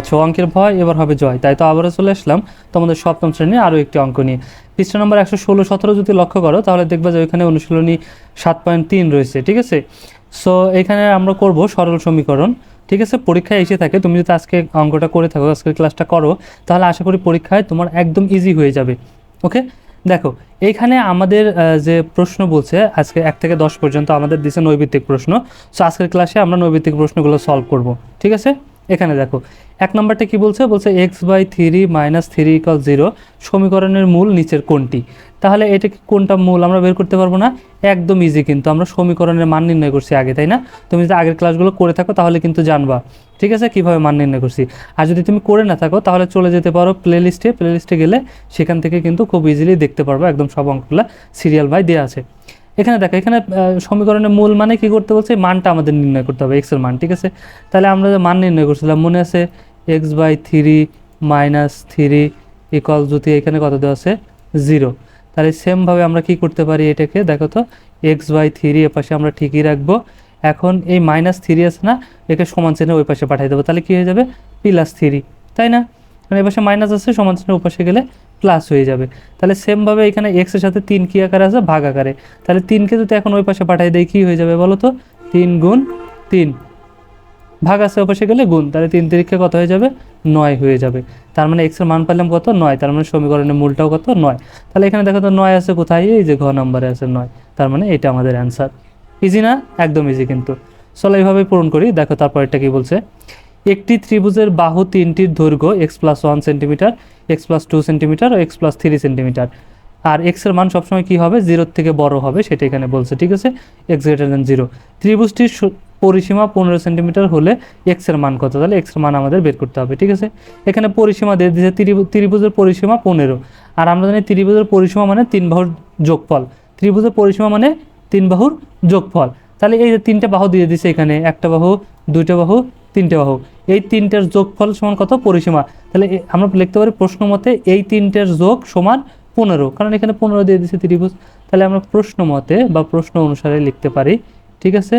আচ্ছা অঙ্কের ভয়, এবার হবে জয়। তাই তো আবারও চলে আসলাম তোমাদের সপ্তম শ্রেণির আরও একটি অঙ্ক নিয়ে। পৃষ্ঠা নম্বর একশো ষোলো, সতেরো যদি লক্ষ্য করো, তাহলে দেখবে যে ওইখানে অনুশীলনী সাত পয়েন্ট তিন রয়েছে, ঠিক আছে? সো এখানে আমরা করব সরল সমীকরণ, ঠিক আছে? পরীক্ষায় এসে থাকে, তুমি যদি আজকে অঙ্কটা করে থাকো, আজকের ক্লাসটা করো, তাহলে আশা করি পরীক্ষায় তোমার একদম ইজি হয়ে যাবে ওকে দেখো এইখানে আমাদের যে প্রশ্ন বলছে, আজকে এক থেকে দশ পর্যন্ত আমাদের দিছে নৈবিত্তিক প্রশ্ন। সো আজকের ক্লাসে আমরা নৈবিত্তিক প্রশ্নগুলো সলভ করব, ঠিক আছে? এখানে দেখো, এক নম্বরটা কি বলছে? বলছে x by three minus three equal zero সমীকরণের মূল নিচের কোনটি তাহলে এটা কি কোনটা মূল? আমরা বের করতে পারব না? একদম ইজি কিন্তু, আমরা সমীকরণের মান নির্ণয় করছি আগে, তাই না? তুমি যদি আগের ক্লাসগুলো করে থাকো তাহলে কিন্তু জানবা। ঠিক আছে? কীভাবে মান নির্ণয় করছি? আর যদি তুমি করে না থাকো তাহলে চলে যেতে পারো প্লে লিস্টে প্লে লিস্টে গেলে সেখান থেকে কিন্তু খুব ইজিলি দেখতে পারব একদম সব অঙ্কগুলো সিরিয়াল বাই দেওয়া আছে। এখানে দেখো, এখানে সমীকরণের মূল মানে কি করতে বলছে? মানটা আমাদের নির্ণয় করতে হবে এক্সের মান, ঠিক আছে? তাহলে আমরা যে মান নির্ণয় করছিলাম, মনে আছে x by three minus three equal যদি এখানে কত দেওয়া আছে? জিরো তাহলে সেমভাবে আমরা কি করতে পারি এটাকে? দেখো তো এক্স বাই থ্রি এ পাশে আমরা ঠিকই রাখব। এখন এই মাইনাস থ্রি আছে না, একে সমান চিহ্নে ওই পাশে পাঠিয়ে দেবো, তাহলে কি হয়ে যাবে? প্লাস থ্রি তাই না? মানে এ পাশে মাইনাস আছে, সমান চিহ্নে ওই পাশে গেলে প্লাস হয়ে যাবে। তাহলে সেমভাবে এখানে এক্সের সাথে তিন কি আকারে আছে? ভাগ আকারে। তাহলে তিনকে যদি এখন ওই পাশে পাঠিয়ে দেয়, কী হয়ে যাবে বলো তো? তিন গুণ তিন। ভাগ আছে ওপাশে গেলে গুণ। তাহলে তিন তিরিখে কত হয়ে যাবে? নয় হয়ে যাবে। তার মানে এক্সের মান পেলাম কত? নয়। তার মানে সমীকরণের মূলটাও কত? নয়। তাহলে এখানে দেখো তো নয় আছে কোথায়? এই যে ঘ নম্বরে আছে নয়। তার মানে এটা আমাদের অ্যান্সার ইজি না? একদম ইজি কিন্তু। চলো এইভাবে পূরণ করি। দেখো তারপরেরটা কি বলছে? একটি ত্রিভুজের বাহু তিনটির দৈর্ঘ্য x plus one centimetre x plus two centimetre ও এক্স প্লাস থ্রি সেন্টিমিটার আর এক্সের মান সবসময় কি হবে? জিরোর থেকে বড় হবে, সেটা এখানে বলছে, ঠিক আছে? এক্স গ্রেটার দেন জিরো ত্রিভুজটির পরিসীমা পনেরো সেন্টিমিটার হলে এক্সের মান কত? তাহলে এক্সের মান আমাদের বের করতে হবে, ঠিক আছে? এখানে পরিসীমা দিয়ে দিয়েছে, ত্রিভু- ত্রিভুজের পরিসীমা পনেরো। আর আমরা জানি ত্রিভুজের পরিসীমা মানে তিন বাহুর যোগফল। ত্রিভুজের পরিসীমা মানে তিন বাহুর যোগফল। তাহলে এই যে তিনটা বাহু দিয়ে দিছে এখানে, একটা বাহু, দুইটা বাহু, তিনটে বাহু। এই তিনটার যোগফল সমান কত? পরিসীমা। তাহলে আমরা লিখতে পারি প্রশ্ন মতে এই তিনটার যোগ সমান পনেরো। কারণ এখানে পনেরো দিয়ে দিছে ত্রিভুজ। তাহলে আমরা প্রশ্ন মতে বা প্রশ্ন অনুসারে লিখতে পারি। ঠিক আছে?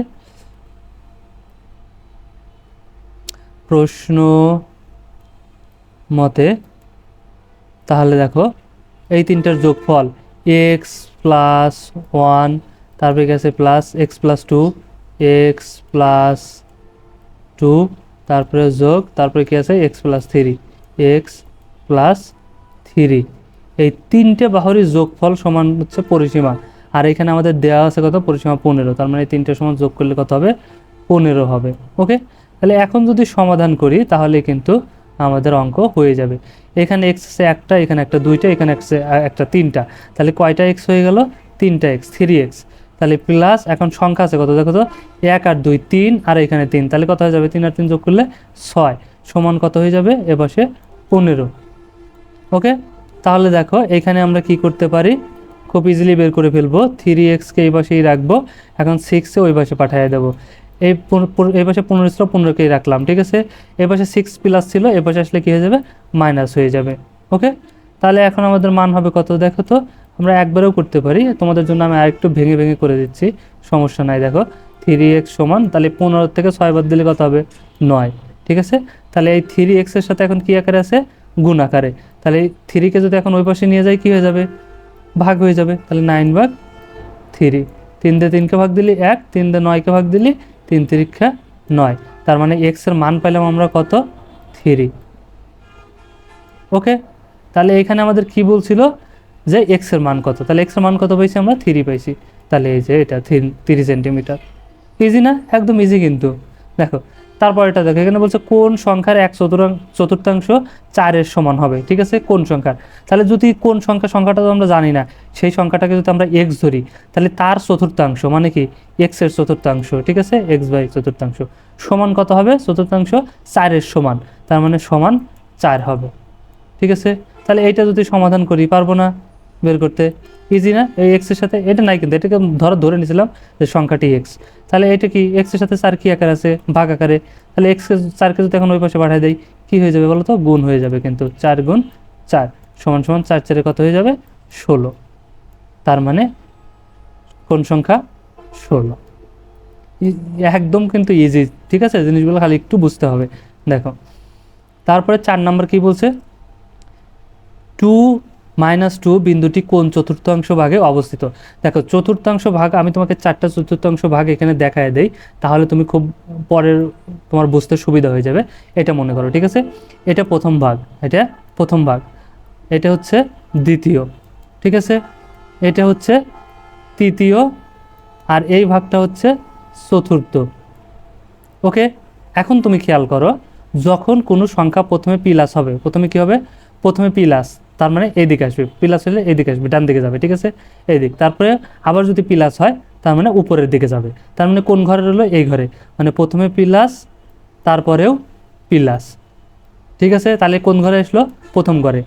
প্রশ্ন মতে, তাহলে দেখো, এই তিনটার যোগফল এক্স প্লাস ওয়ান তারপরে গেছে plus x plus two x plus two তারপরে যোগ, তারপরে কি আছে? X plus three x plus three এই তিনটে বাহুরই যোগফল সমান হচ্ছে পরিসীমা। আর এখানে আমাদের দেওয়া আছে কত? পরিসীমা পনেরো। তার মানে তিনটে সমান যোগ করলে কত হবে? পনেরো হবে। ওকে? তাহলে এখন যদি সমাধান করি, তাহলে কিন্তু আমাদের অঙ্ক হয়ে যাবে। এখানে এক্স আছে একটা, এখানে একটা দুইটা, এখানে একটা তিনটা। তাহলে কয়টা এক্স হয়ে গেল? তিনটা এক্স থ্রি এক্স তাহলে প্লাস এখন সংখ্যা আছে কত? দেখো তো, এক আর দুই তিন, আর এখানে তিন। তাহলে কত হয়ে যাবে? তিন আর তিন যোগ করলে ছয়। সমান কত হয়ে যাবে? এপাশে পনেরো। ওকে তাহলে দেখো, এখানে আমরা কি করতে পারি? খুব ইজিলি বের করে ফেলব। থ্রি এক্সকে এই পাশেই রাখব। এখন সিক্সে ওই পাশে পাঠিয়ে দেবো। এই এই পাশে পনেরো ছিল, পনেরোকেই রাখলাম, ঠিক আছে? এই পাশে সিক্স প্লাস ছিল, এ পাশে আসলে কী হয়ে যাবে? মাইনাস হয়ে যাবে। ওকে তাহলে এখন আমাদের মান হবে কত? দেখো তো আমরা একবারেও করতে পারি। তোমাদের জন্য আমি আরেকটু ভেঙে ভেঙে করে দিচ্ছি। সমস্যা নাই, দেখো। থ্রি এক্স সমান, তাহলে পনেরো থেকে ছয় বাদ দিলে কত হবে? নয়, ঠিক আছে? তাহলে এই থ্রি এক্সের সাথে এখন কী আকারে আছে? গুণ আকারে। তাহলে থ্রিকে যদি এখন ওই পাশে নিয়ে যাই, কী হয়ে যাবে? ভাগ হয়ে যাবে। তাহলে নাইন ভাগ থ্রি তিন দিয়ে তিনকে ভাগ দিলি এক, তিন দিয়ে নয়কে ভাগ দিলি তিন তিরিক্ষা নয়। তার মানে এক্সের মান পেলাম আমরা কত? Three okay? তাহলে এখানে আমাদের কি বলছিল? যে এক্সের মান কত? তাহলে এক্সের মান কত পাইছি আমরা? থ্রি পাইছি। তাহলে এই যে এটা থ্রি সেন্টিমিটার ইজি না? একদম ইজি কিন্তু। দেখো তারপর এটা দেখো, এখানে বলছে কোন সংখ্যার এক চতুর্থাংশ চতুর্থাংশ চারের সমান হবে। ঠিক আছে? কোন সংখ্যার? তাহলে যদি কোন সংখ্যা, সংখ্যাটা তো আমরা জানি না, সেই সংখ্যাটাকে যদি আমরা এক্স ধরি, তাহলে তার চতুর্থাংশ মানে কি? এক্সের চতুর্থাংশ। ঠিক আছে? এক্স বাই চতুর্থাংশ। সমান কত হবে? চতুর্থাংশ চারের সমান। তার মানে সমান চার হবে। ঠিক আছে? তাহলে এইটা যদি সমাধান করি, পারব না। বের করতে ইজি না? এই এক্সের সাথে, এটা নাই কিন্তু, এটাকে ধরো ধরে নিয়েছিলাম যে সংখ্যাটি এক্স তাহলে এটা কি এক্সের সাথে চার কি আকার আছে? ভাগ আকারে। তাহলে এক্স চারকে যদি এখন ওই পাশে পাঠিয়ে দেয় কী হয়ে যাবে বলো তো গুণ হয়ে যাবে কিন্তু, চার গুণ চার। সমান সমান চার চারে কত হয়ে যাবে? ষোলো। তার মানে কোন সংখ্যা? ষোলো। একদম কিন্তু ইজি ঠিক আছে? জিনিসগুলো খালি একটু বুঝতে হবে। দেখো, তারপরে চার নাম্বার কি বলছে? টু মাইনাস টু বিন্দুটি কোন চতুর্থাংশ ভাগে অবস্থিত? দেখো, চতুর্থাংশ ভাগ, আমি তোমাকে চারটা চতুর্থাংশ ভাগ এখানে দেখায় দেই, তাহলে তুমি খুব পরের তোমার বুঝতে সুবিধা হয়ে যাবে। এটা মনে করো, ঠিক আছে? এটা প্রথম ভাগ, এটা প্রথম ভাগ, এটা হচ্ছে দ্বিতীয়, ঠিক আছে? এটা হচ্ছে তৃতীয়, আর এই ভাগটা হচ্ছে চতুর্থ, ওকে? এখন তুমি খেয়াল করো, যখন কোনো সংখ্যা প্রথমে প্লাস হবে, প্রথমে কি হবে? প্রথমে প্লাস তার মানে এইদিকে আসবে প্লাস হলে এইদিকে আসবে ডান দিকে যাবে, ঠিক আছে? এই দিক। তারপরে আবার যদি প্লাস হয়, তার মানে উপরের দিকে যাবে। তার মানে কোন ঘরে হলো এই ঘরে। মানে প্রথমে প্লাস তারপরেও প্লাস ঠিক আছে? তাহলে কোন ঘরে আসলো? প্রথম ঘরে।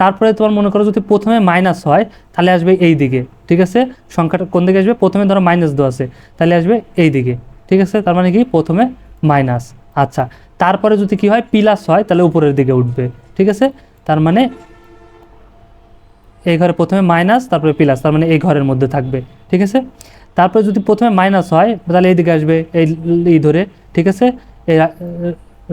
তারপরে তোমার মনে করো যদি প্রথমে মাইনাস হয়, তাহলে আসবে এই দিকে। ঠিক আছে? সংখ্যাটা কোন দিকে আসবে? প্রথমে ধরো মাইনাস দেওয়া আছে, তাহলে আসবে এই দিকে। ঠিক আছে? তার মানে কি? প্রথমে মাইনাস আচ্ছা। তারপরে যদি কি হয়? প্লাস হয়, তাহলে উপরের দিকে উঠবে। ঠিক আছে? তার মানে এই ঘরে প্রথমে মাইনাস তারপরে প্লাস তার মানে এই ঘরের মধ্যে থাকবে, ঠিক আছে? তারপরে যদি প্রথমে মাইনাস হয়, তাহলে এইদিকে আসবে, এই এই ধরে, ঠিক আছে? এই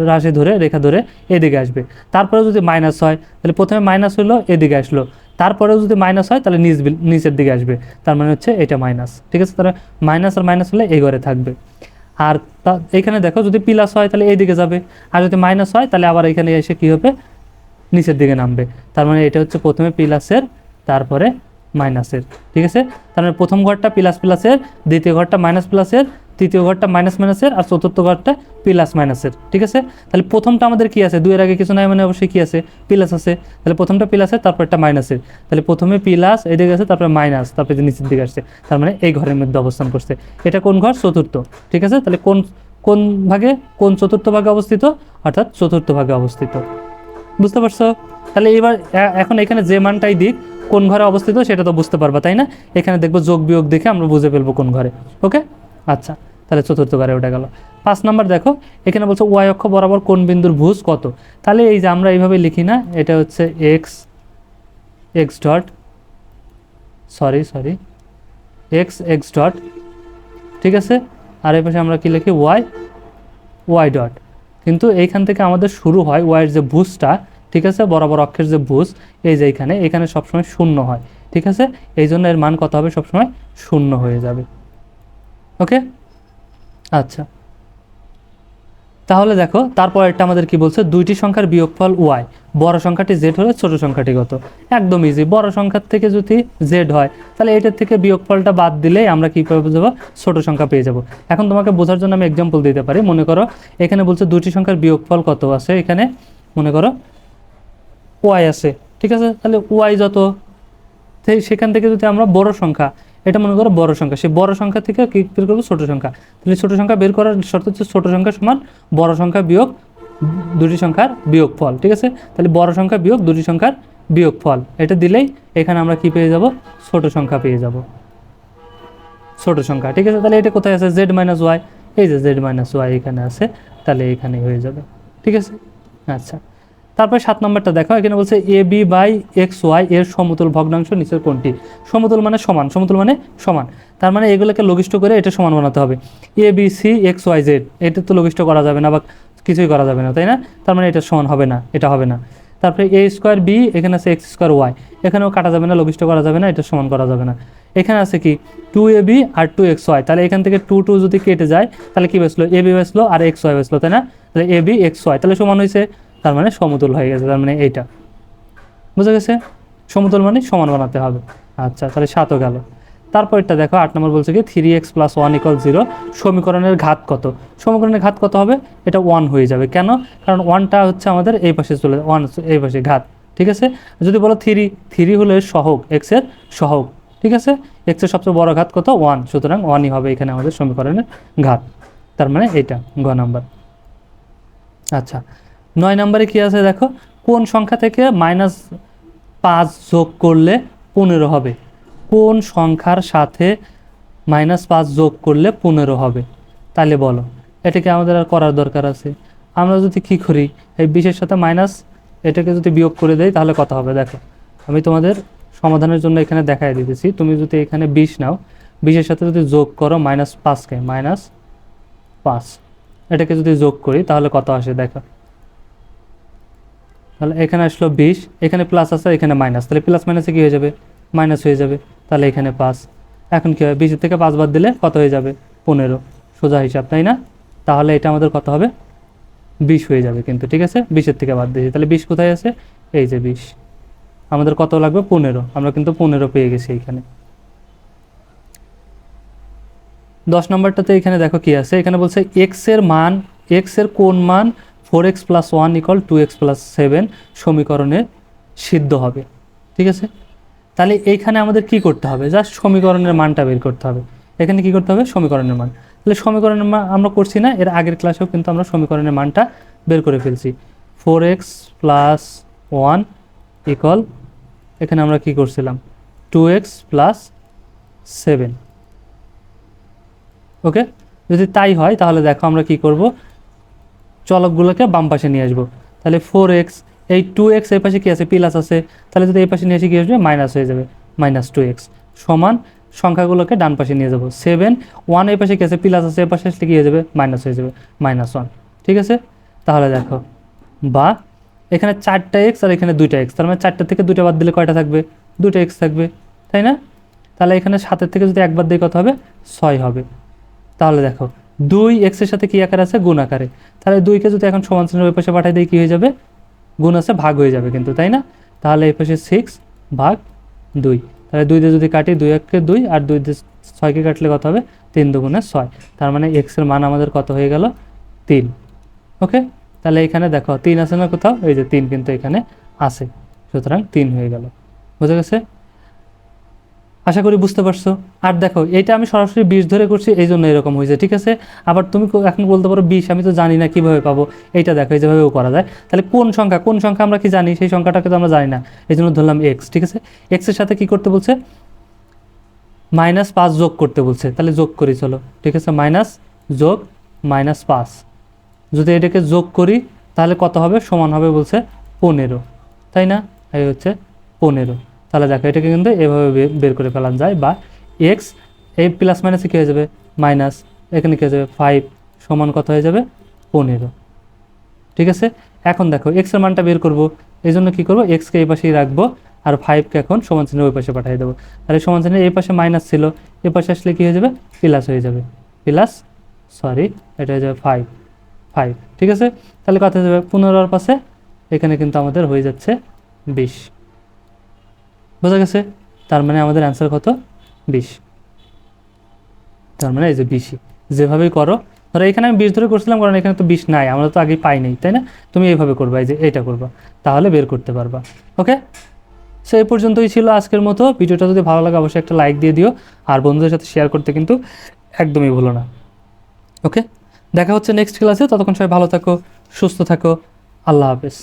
রাশি ধরে, রেখা ধরে এদিকে আসবে। তারপরে যদি মাইনাস হয়, তাহলে প্রথমে মাইনাস হলো এদিকে আসলো। তারপরেও যদি মাইনাস হয়, তাহলে নিচ নিচের দিকে আসবে। তার মানে হচ্ছে এটা মাইনাস ঠিক আছে? তাহলে মাইনাস আর মাইনাস হলে এই ঘরে থাকবে। আর এখানে দেখো যদি প্লাস হয়, তাহলে এইদিকে যাবে। আর যদি মাইনাস হয়, তাহলে আবার এখানে এসে কি হবে? নিচের দিকে নামবে। তার মানে এটা হচ্ছে প্রথমে প্লাসের, তারপরে মাইনাসের। ঠিক আছে? তার মানে প্রথম ঘরটা প্লাস প্লাসের, দ্বিতীয় ঘরটা মাইনাস প্লাসের, তৃতীয় ঘরটা মাইনাস মাইনাসের, আর চতুর্থ ঘরটা প্লাস মাইনাসের। ঠিক আছে? তাহলে প্রথমটা আমাদের কি আছে? দুইয়ের আগে কিছু নাই মানে অবশ্যই কি আছে? প্লাস আছে। তাহলে প্রথমটা প্লাসের, তারপরটা মাইনাসের। তাহলে প্রথমে প্লাস, এদিকে আছে, তারপরে মাইনাস, তারপরে নিচের দিকে আসছে। তার মানে এই ঘরের মধ্যে অবস্থান করছে। এটা কোন ঘর? চতুর্থ। ঠিক আছে? তাহলে কোন কোন ভাগে? কোন চতুর্থ ভাগে অবস্থিত? অর্থাৎ চতুর্থ ভাগে অবস্থিত। বুঝতে পারছ? তাহলে এবার এখন এখানে যে মানটাই দিক, কোন ঘরে অবস্থিত সেটা তো বুঝতে পারবা, তাই না? এখানে দেখব যোগ বিয়োগ দেখে আমরা বুঝে ফেলব কোন ঘরে, ওকে? আচ্ছা তাহলে চতুর্থ ঘরে ওটা গেল। পাঁচ নাম্বার দেখো, এখানে বলছে ওয়াই অক্ষ বরাবর কোন বিন্দুর ভুজ কত? তাহলে এই যে আমরা এইভাবে লিখি না, এটা হচ্ছে x x dot sorry sorry x x dot ঠিক আছে? আর এই পাশে আমরা কি লিখি? ওয়াই ওয়াই ডট কিন্তু এইখান থেকে আমাদের শুরু হয় ওয়াইয়ের যে ভুজটা ঠিক আছে? বরাবর অক্ষের যে ভুজ এই যে এইখানে এখানে সবসময় শূন্য হয়, ঠিক আছে? এই জন্য এর মান কত হবে? সবসময় শূন্য হয়ে যাবে। ওকে আচ্ছা। তাহলে দেখো তারপর একটা আমাদের কি বলছে? দুইটি সংখ্যার বিয়োগফল ওয়াই বড় সংখ্যাটি জেড হলে ছোট সংখ্যাটি কত? একদম ইজি বড় সংখ্যার থেকে যদি জেড হয়, তাহলে এটার থেকে বিয়োগফলটা বাদ দিলেই আমরা কি পাবো যাব? ছোট সংখ্যা পেয়ে যাব। এখন তোমাকে বোঝার জন্য আমি এক্সাম্পল দিতে পারি। মনে করো, এখানে বলছে দুইটি সংখ্যার বিয়োগফল কত আছে? এখানে মনে করো ওয়াই আছে। ঠিক আছে? তাহলে ওয়াই যত সেখান থেকে যদি আমরা বড় সংখ্যা এটা মনে করো বড় সংখ্যা। সেই বড় সংখ্যা থেকে কি বের করব? ছোট সংখ্যা। তাহলে ছোট সংখ্যা বের করার শর্ত হচ্ছে ছোট সংখ্যা সমান বড় সংখ্যা বিয়োগ দুটি সংখ্যার বিয়োগ ফল, ঠিক আছে? তাহলে বড় সংখ্যা বিয়োগ দুটি সংখ্যার বিয়োগ ফল। এটা দিলেই এখানে আমরা কি পেয়ে যাব? ছোট সংখ্যা পেয়ে যাব। ছোট সংখ্যা, ঠিক আছে? তাহলে এটা কোথায় আছে? জেড মাইনাস ওয়াই এই যে জেড মাইনাস ওয়াই এখানে আছে, তাহলে এখানে হয়ে যাবে। ঠিক আছে? আচ্ছা। তারপরে সাত নম্বরটা দেখো, এখানে বলছে A B by x y এর সমতুল ভগ্নাংশ নিচের কোনটি সমতুল মানে সমান, সমতুল মানে সমান। তার মানে এগুলোকে লঘিষ্ঠ করে এটা সমান বানাতে হবে। A B C x y z, এটা তো লঘিষ্ঠ করা যাবে না বা কিছুই করা যাবে না, তাই না? তার মানে এটা সমান হবে না, এটা হবে না। তারপরে এ স্কোয়ার বি, এখানে আছে এক্স স্কোয়ার ওয়াই। এখানেও কাটা যাবে না, লঘিষ্ঠ করা যাবে না, এটা সমান করা যাবে না। এখানে আছে কি? টু এ বি আর টু এক্স ওয়াই। তাহলে এখান থেকে টু টু যদি কেটে যায়, তাহলে কি বেসলো? এ বি বেসলো আর এক্স ওয়াই বেসলো, তাই না? তাহলে এ বি এক্স ওয়াই। তাহলে সমান হয়েছে? তার মানে সমতুল হয়ে গেছে, তার মানে এইটা। বুঝা গেছে? সমতুল মানে সমান বানাতে হবে। আচ্ছা তাহলে সাতও গেল। তারপরটা দেখো, আট নম্বর বলছে কি three x plus one equal zero সমীকরণের ঘাত কত? সমীকরণের ঘাত কত হবে? এটা ওয়ান হয়ে যাবে। কেন? কারণ ওয়ানটা হচ্ছে আমাদের এই পাশে চলে ওয়ান এই পাশে ঘাত। ঠিক আছে? যদি বলো থ্রি থ্রি হলো সহগ এক্সের সহগ। ঠিক আছে? এক্সের সবচেয়ে বড় ঘাত কত? ওয়ান সুতরাং ওয়ানই হবে এখানে আমাদের সমীকরণের ঘাত। তার মানে এইটা, গ নাম্বার। আচ্ছা নয় নম্বরে কি আছে দেখো? কোন সংখ্যা থেকে মাইনাস পাঁচ যোগ করলে পনেরো হবে? কোন সংখ্যার সাথে মাইনাস পাঁচ যোগ করলে পনেরো হবে? তাহলে বলো, এটাকে আমাদের আর করার দরকার আছে। আমরা যদি কী করি, এই বিশের সাথে মাইনাস এটাকে যদি বিয়োগ করে দেই, তাহলে কথা হবে? দেখো, আমি তোমাদের সমাধানের জন্য এখানে দেখাই দিতেছি। তুমি যদি এখানে বিশ নাও, বিশের সাথে যদি যোগ করো মাইনাস পাঁচকে মাইনাস পাঁচ। এটাকে যদি যোগ করি, তাহলে কত আসে? দেখো তাহলে এখানে আসলো বিশ, এখানে প্লাস আছে, এখানে মাইনাস তাহলে প্লাস মাইনাসে কী হয়ে যাবে? মাইনাস হয়ে যাবে। তাহলে এখানে পাঁচ। এখন কী হবে বিশের থেকে পাঁচ বাদ দিলে কত হয়ে যাবে? পনেরো। সোজা হিসাব, তাই না? তাহলে এটা আমাদের কত হবে? বিশ হয়ে যাবে কিন্তু, ঠিক আছে? বিশের থেকে বাদ দিয়েছি। তাহলে বিশ কোথায় আছে? এই যে বিশ। আমাদের কত লাগবে? পনেরো। আমরা কিন্তু পনেরো পেয়ে গেছি এইখানে দশ নম্বরটাতে এখানে দেখো কি আছে? এখানে বলছে এক্সের মান এক্সের কোন মান four x plus one equal two x plus seven সমীকরণে সিদ্ধ হবে। ঠিক আছে? তাহলে এইখানে আমাদের কি করতে হবে? জাস্ট সমীকরণের মানটা বের করতে হবে। এখানে কি করতে হবে? সমীকরণের মান। তাহলে সমীকরণের মান আমরা করছি না, এর আগের ক্লাসেও কিন্তু আমরা সমীকরণের মানটা বের করে ফেলছি। Four x plus one equal এখানে আমরা কি করছিলাম? Two x plus seven. Okay? যদি তাই হয়, তাহলে দেখো আমরা কি করব? চলকগুলোকে বাম পাশে নিয়ে আসব। তাহলে ফোর এক্স এই টু এক্স এই পাশে কী আছে? প্লাস আছে। তাহলে যদি এই পাশে নিয়ে আসি কী আসবে? মাইনাস হয়ে যাবে। মাইনাস টু এক্স সমান সংখ্যাগুলোকে ডান পাশে নিয়ে যাব। সেভেন ওয়ান এই পাশে কী আছে? প্লাস আছে। এই পাশে আসলে কী হয়ে যাবে? মাইনাস হয়ে যাবে। মাইনাস ওয়ান ঠিক আছে? তাহলে দেখো, বা এখানে চারটা এক্স আর এখানে দুইটা এক্স তার মানে চারটা থেকে দুইটা বাদ দিলে কয়টা থাকবে? দুটো এক্স থাকবে। তাই না? তাহলে এখানে সাতের থেকে যদি একবার দিয়ে কত হবে? ছয় হবে। তাহলে দেখো দুই এক্সের সাথে কি আকার আছে? গুণ আকারে। তাহলে দুইকে যদি এখন সমান চিহ্নের ওই পাশে পাঠাই দিই, কী হয়ে যাবে? গুণ আছে, ভাগ হয়ে যাবে কিন্তু, তাই না? তাহলে এই পাশে সিক্স ভাগ দুই। তাহলে দুই দিয়ে যদি কাটি, দুই এককে দুই আর দুই দিয়ে ছয়কে কাটলে কত হবে? তিন দুগুণে ছয়। তার মানে এক্সের মান আমাদের কত হয়ে গেল? তিন। ওকে? তাহলে এখানে দেখো, তিন আছে না কোথাও? এই যে তিন কিন্তু এখানে আছে। সুতরাং তিন হয়ে গেল। বুঝে গেছে? আশা করি বুঝতে পারছ। আর দেখো, এটা আমি সরাসরি বিষ ধরে করছি এই জন্য এরকম হয়েছে, ঠিক আছে? আবার তুমি এখন বলতে পারো বিষ আমি তো জানি না কীভাবে পাবো। এইটা দেখো, এই যেভাবেও করা যায়। তাহলে কোন সংখ্যা কোন সংখ্যা আমরা কি জানি? সেই সংখ্যাটাকে তো আমরা জানি না। এই জন্য ধরলাম এক্স ঠিক আছে? এক্সের সাথে কি করতে বলছে? মাইনাস পাঁচ যোগ করতে বলছে। তাহলে যোগ করি, চলো। ঠিক আছে? মাইনাস যোগ, মাইনাস পাঁচ। যদি এটাকে যোগ করি, তাহলে কত হবে? সমান হবে বলছে পনেরো। তাই না? এই হচ্ছে পনেরো। তাহলে দেখো, এটাকে কিন্তু এভাবে বের করে ফেলা যায় বা এক্স এই প্লাস মাইনাসে কী হয়ে যাবে? মাইনাস এখানে কী হয়ে যাবে? ফাইভ সমান কত হয়ে যাবে? পনেরো। ঠিক আছে? এখন দেখো এক্সের মানটা বের করব। এই জন্য কী করব? এক্সকে এই পাশেই রাখব আর ফাইভকে এখন সমান চিহ্নের ওই পাশে পাঠিয়ে দেবো। তাহলে সমান চিহ্নের এই পাশে মাইনাস ছিল। এই পাশে আসলে কী হয়ে যাবে? প্লাস হয়ে যাবে। প্লাস সরি এটা হয়ে যাবে ফাইভ ফাইভ ঠিক আছে? তাহলে কথা হয়ে যাবে? পনেরোর পাশে এখানে কিন্তু আমাদের হয়ে যাচ্ছে বিশ। বোঝা গেছে? তার মানে আমাদের অ্যান্সার কত? বিশ। তার মানে এই যে বিশই যেভাবেই করো, ধরো এখানে আমি বিশ ধরে করছিলাম, কারণ এখানে তো বিশ নাই, আমরা তো আগে পাই নাই, তাই না? তুমি এইভাবে করবা, এই যে এইটা করবা, তাহলে বের করতে পারবা, ওকে? সো এই পর্যন্তই ছিল আজকের মতো। ভিডিওটা যদি ভালো লাগে, অবশ্যই একটা লাইক দিয়ে দিও, আর বন্ধুদের সাথে শেয়ার করতে কিন্তু একদমই ভুলো না, ওকে? দেখা হচ্ছে নেক্সট ক্লাসে ততক্ষণ সবাই ভালো থাকো, সুস্থ থাকো, আল্লাহ হাফেজ।